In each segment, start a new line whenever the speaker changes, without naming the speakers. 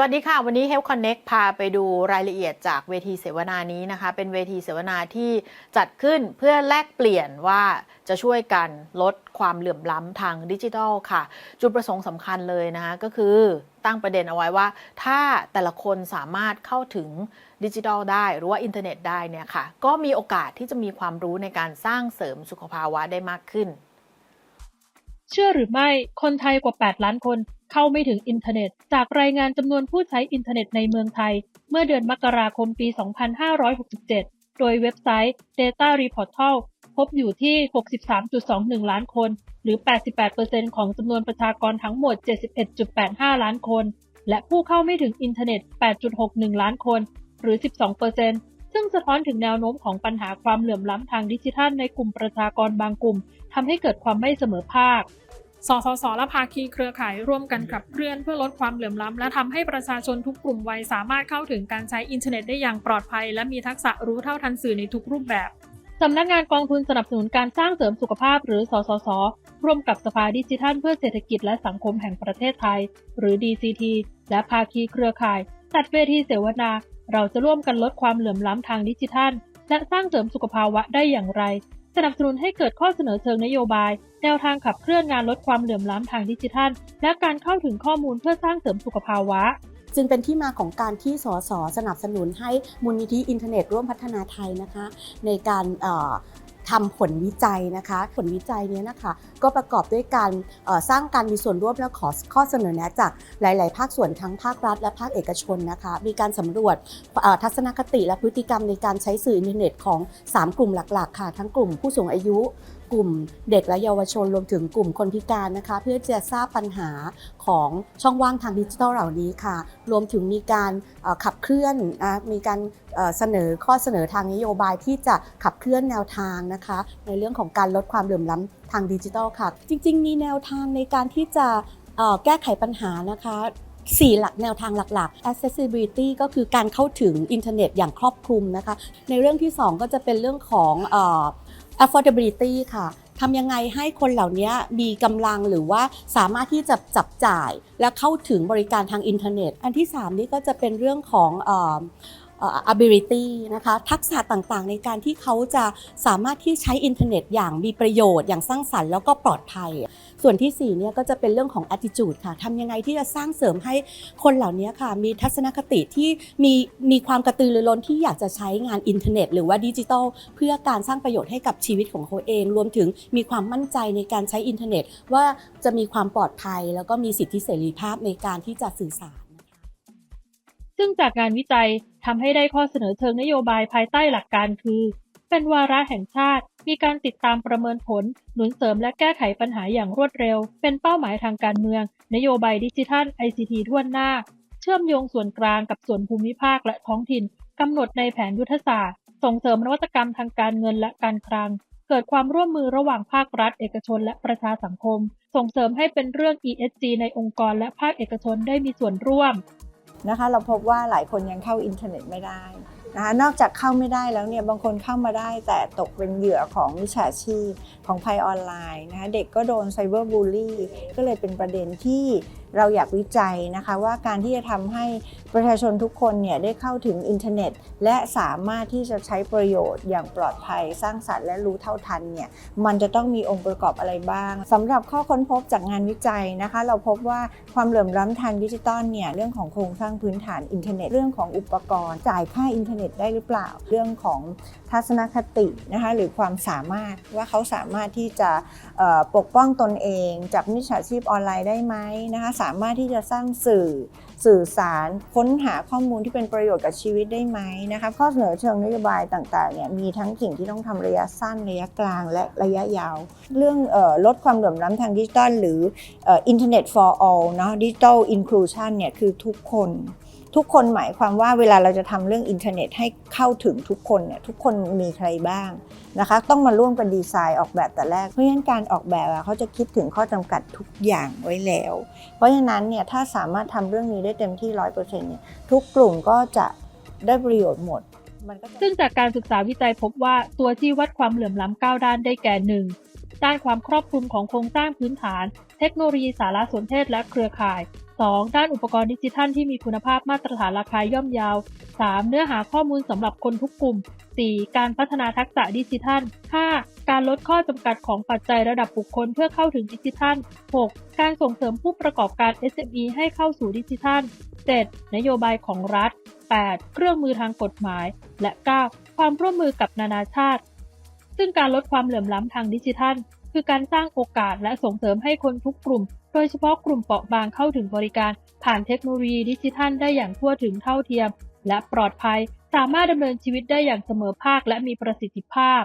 วัสดีค่ะ วันนี้ Health Connect พาไปดูรายละเอียดจากเวทีเสวนานี้นะคะ เป็นเวทีเสวนาที่จัดขึ้นเพื่อแลกเปลี่ยนว่าจะช่วยกันลดความเหลื่อมล้ำทางดิจิทัลค่ะ จุดประสงค์สำคัญเลยนะคะก็คือตั้งประเด็นเอาไว้ว่า ถ้าแต่ละคนสามารถเข้าถึงดิจิทัลได้หรือว่าอินเทอร์เน็ตได้เนี่ยค่ะก็มีโอกาสที่จะมีความรู้ในการสร้างเสริมสุขภาวะได้มากขึ้น
เชื่อหรือไม่ คนไทยกว่า 8 ล้านคนเข้าไม่ถึงอินเทอร์เน็ต จากรายงานจำนวนผู้ใช้อินเทอร์เน็ตในเมืองไทย เมื่อเดือนมกราคมปี 2567 โดยเว็บไซต์ Data Reportal พบอยู่ที่ 63.21 ล้านคน หรือ 88%ของจำนวนประชากรทั้งหมด 71.85 ล้านคน และผู้เข้าไม่ถึงอินเทอร์เน็ต 8.61 ล้านคน หรือ 12%ซึ่งสะท้อนถึงแนวโน้มของปัญหาความเหลื่อมล้ำทางดิจิทัลในกลุ่มประชากรบางกลุ่มทำให้เกิดความไม่เสมอภาค
สสส และภาคีเครือข่ายร่วมกันขับเคลื่อนเพื่อลดความเหลื่อมล้ำ และทำให้ประชาชนทุกกลุ่มวัยสามารถเข้าถึงการใช้อินเทอร์เน็ตได้อย่างปลอดภัย และมีทักษะรู้เท่าทันสื่อในทุกรูปแบบ
สำนักงานกองทุนสนับสนุนการสร้างเสริมสุขภาพหรือ สสส ร่วมกับสภาดิจิทัลเพื่อเศรษฐกิจและสังคมแห่งประเทศไทย หรือ DCT และภาคีเครือข่าย จัดเวทีเสวนา เราจะร่วมกันลดความเหลื่อมล้ำทางดิจิทัล และสร้างเสริมสุขภาวะได้อย่างไร สนับสนุนให้เกิดข้อเสนอเชิงนโยบาย แนวทางขับเคลื่อนงานลดความเหลื่อมล้ำทางดิจิทัล และการเข้าถึงข้อมูลเพื่อสร้างเสริมสุขภาวะ
จึงเป็นที่มาของการที่สสสนับสนุนให้มูลนิธิอินเทอร์เน็ตร่วมพัฒนาไทยนะคะ ในการ ทำผลวิจัยนะคะ ผลวิจัยนี้นะคะ ก็ประกอบด้วยการสร้างการมีส่วนร่วมและขอข้อเสนอแนะจากหลาย ๆ ภาคส่วนทั้งภาครัฐ และภาคเอกชนนะคะ มีการสำรวจทัศนคติและพฤติกรรมในการใช้สื่ออินเทอร์เน็ตของ 3 กลุ่มหลัก ๆ ค่ะ ทั้งกลุ่มผู้สูงอายุ กลุ่มเด็กและเยาวชนรวมถึงกลุ่มคนพิการนะคะ เพื่อจะทราบปัญหาของช่องว่างทางดิจิทัลเหล่านี้ค่ะ รวมถึงมีการขับเคลื่อนนะมีการเสนอข้อเสนอทางนโยบายที่จะขับเคลื่อนแนวทางนะคะ ในเรื่องของการลดความเหลื่อมล้ำทางดิจิทัลค่ะ จริง ๆ มีแนวทางในการที่จะแก้ไขปัญหานะคะสี่หลักแนวทางหลักๆ accessibility ก็คือการเข้าถึงอินเทอร์เน็ตอย่างครอบคลุมนะคะ ในเรื่องที่ 2 ก็จะเป็นเรื่องของ affordability ค่ะทำยังไงให้คนเหล่านี้มีกำลังหรือว่าสามารถที่จะจับจ่ายและเข้าถึงบริการทางอินเทอร์เน็ต อันที่ 3 นี่ก็จะเป็นเรื่องของอ ability นะคะทักษะต่างๆ ในการที่เขาจะสามารถที่ใช้อินเทอร์เน็ตอย่างมีประโยชน์อย่างสร้างสรรค์แล้วก็ปลอดภัย ส่วนที่4เนี่ยก็จะเป็นเรื่องของ attitude ค่ะทำยังไงที่จะสร้างเสริมให้คนเหล่านี้ค่ะ มีทัศนคติที่มีมีความกระตือรือร้นที่อยากจะใช้งานอินเทอร์เน็ต หรือว่าดิจิทัลเพื่อการสร้างประโยชน์ให้กับชีวิตของเขาเอง รวมถึงมีความมั่นใจในการใช้อินเทอร์เน็ต ว่าจะมีความปลอดภัย แล้วก็มีสิทธิเสรีภาพในการที่จะสื่อสาร
ซึ่งจากงานวิจัยทำให้ได้ข้อเสนอเชิงนโยบายภายใต้หลักการคือ เป็นวาระแห่งชาติ มีการติดตามประเมินผล หนุนเสริมและแก้ไขปัญหาอย่างรวดเร็ว เป็นเป้าหมายทางการเมือง นโยบายดิจิทัล ICT ทั่วหน้า เชื่อมโยงส่วนกลางกับส่วนภูมิภาคและท้องถิ่นกำหนดในแผนยุทธศาสตร์ ส่งเสริมนวัตกรรมทางการเงินและการคลัง เกิดความร่วมมือระหว่างภาครัฐ เอกชน และประชาสังคม ส่งเสริมให้เป็นเรื่อง ESG ในองค์กรและภาคเอกชนได้มีส่วนร่วม
นะคะเราพบว่าหลายคนยังเข้าอินเทอร์เน็ตไม่ได้ นะคะนอกจากเข้าไม่ได้แล้วเนี่ยบางคนเข้ามาได้แต่ตกเป็นเหยื่อของมิจฉาชีพของภัยออนไลน์นะคะเด็กก็โดนไซเบอร์บูลลี่ก็เลยเป็นประเด็นที่ เราอยากวิจัยนะคะว่าการที่จะทำให้ประชาชนทุกคนเนี่ยได้เข้าถึงอินเทอร์เน็ต และสามารถที่จะใช้ประโยชน์อย่างปลอดภัย สร้างสรรค์และรู้เท่าทันเนี่ยมันจะต้องมีองค์ประกอบอะไรบ้างสำหรับข้อค้นพบจากงานวิจัยนะคะ เราพบว่าความเหลื่อมล้ำทางดิจิตอลเนี่ยเรื่องของโครงสร้างพื้นฐานอินเทอร์เน็ตเรื่องของอุปกรณ์ จ่ายค่าอินเทอร์เน็ตได้หรือเปล่า เรื่องของทัศนคตินะคะหรือความสามารถว่าเขาสามารถที่จะปกป้องตนเองจากมิจฉาชีพออนไลน์ได้ไหมนะคะสามารถที่จะสร้างสื่อสื่อสารค้นหาข้อมูลที่เป็นประโยชน์กับชีวิตได้ไหมนะคะข้อเสนอเชิงนโยบายต่างๆเนี่ยมีทั้งสิ่งที่ต้องทำระยะสั้นระยะกลางและระยะยาว เรื่องออลดความเหลื่อมล้ำทางดิจิทัลหรืออินเทอร์เน็ต for all เนาะดิจิทัลอินคลูชันเนี่ยคือทุกคน ทุกคนหมายความว่าเวลาเราจะทำเรื่องอินเทอร์เน็ตให้เข้าถึงทุกคนเนี่ยทุกคนมีใครบ้างนะคะ ต้องมาร่วมกันดีไซน์ออกแบบแต่แรก เพราะฉะนั้นการออกแบบอะเขาจะคิดถึงข้อจำกัดทุกอย่างไว้แล้ว เพราะฉะนั้นเนี่ยถ้าสามารถทำเรื่องนี้ได้เต็มที่ร้อยเปอร์เซ็นต์เนี่ยทุกกลุ่มก็จะได้ประโยชน์หมดม
ซึ่งจากการศึกษาวิจัยพบว่าตัวที่วัดความเหลื่อมล้ำ9ด้านได้แก่ 1. ด้านความครอบคลุมของโครงสร้างพื้นฐาน เทคโนโลยีสารสนเทศและเครือข่าย 2. ด้านอุปกรณ์ดิจิทัลที่มีคุณภาพมาตรฐานราคาย่อมยาว 3. เนื้อหาข้อมูลสำหรับคนทุกกลุ่ม 4. การพัฒนาทักษะดิจิทัล 5. การลดข้อจำกัดของปัจจัยระดับบุคคลเพื่อเข้าถึงดิจิทัล 6. การส่งเสริมผู้ประกอบการ SME ให้เข้าสู่ดิจิทัล 7. นโยบายของรัฐ 8. เครื่องมือทางกฎหมาย และ 9. ความร่วมมือกับนานาชาติ ซึ่งการลดความเหลื่อมล้ำทางดิจิทัล คือการสร้างโอกาสและส่งเสริมให้คนทุกกลุ่ม โดยเฉพาะกลุ่มเปราะบางเข้าถึงบริการ ผ่านเทคโนโลยีดิจิทัลได้อย่างทั่วถึงเท่าเทียม และปลอดภัย สามารถดำเนินชีวิตได้อย่างเสมอภาคและมีประสิทธิภาพ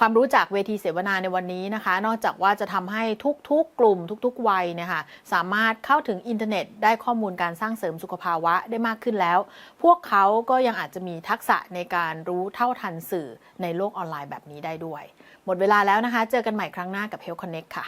ความรู้จากเวทีเสวนาในวันนี้นะคะ นอกจากว่าจะทำให้ทุกๆกลุ่มทุกๆ วัยเนี่ยค่ะสามารถเข้าถึงอินเทอร์เน็ต ได้ข้อมูลการสร้างเสริมสุขภาวะได้มากขึ้นแล้ว พวกเขาก็ยังอาจจะมีทักษะในการรู้เท่าทันสื่อในโลกออนไลน์แบบนี้ได้ด้วย หมดเวลาแล้วนะคะ เจอกันใหม่ครั้งหน้ากับ Health Connect ค่ะ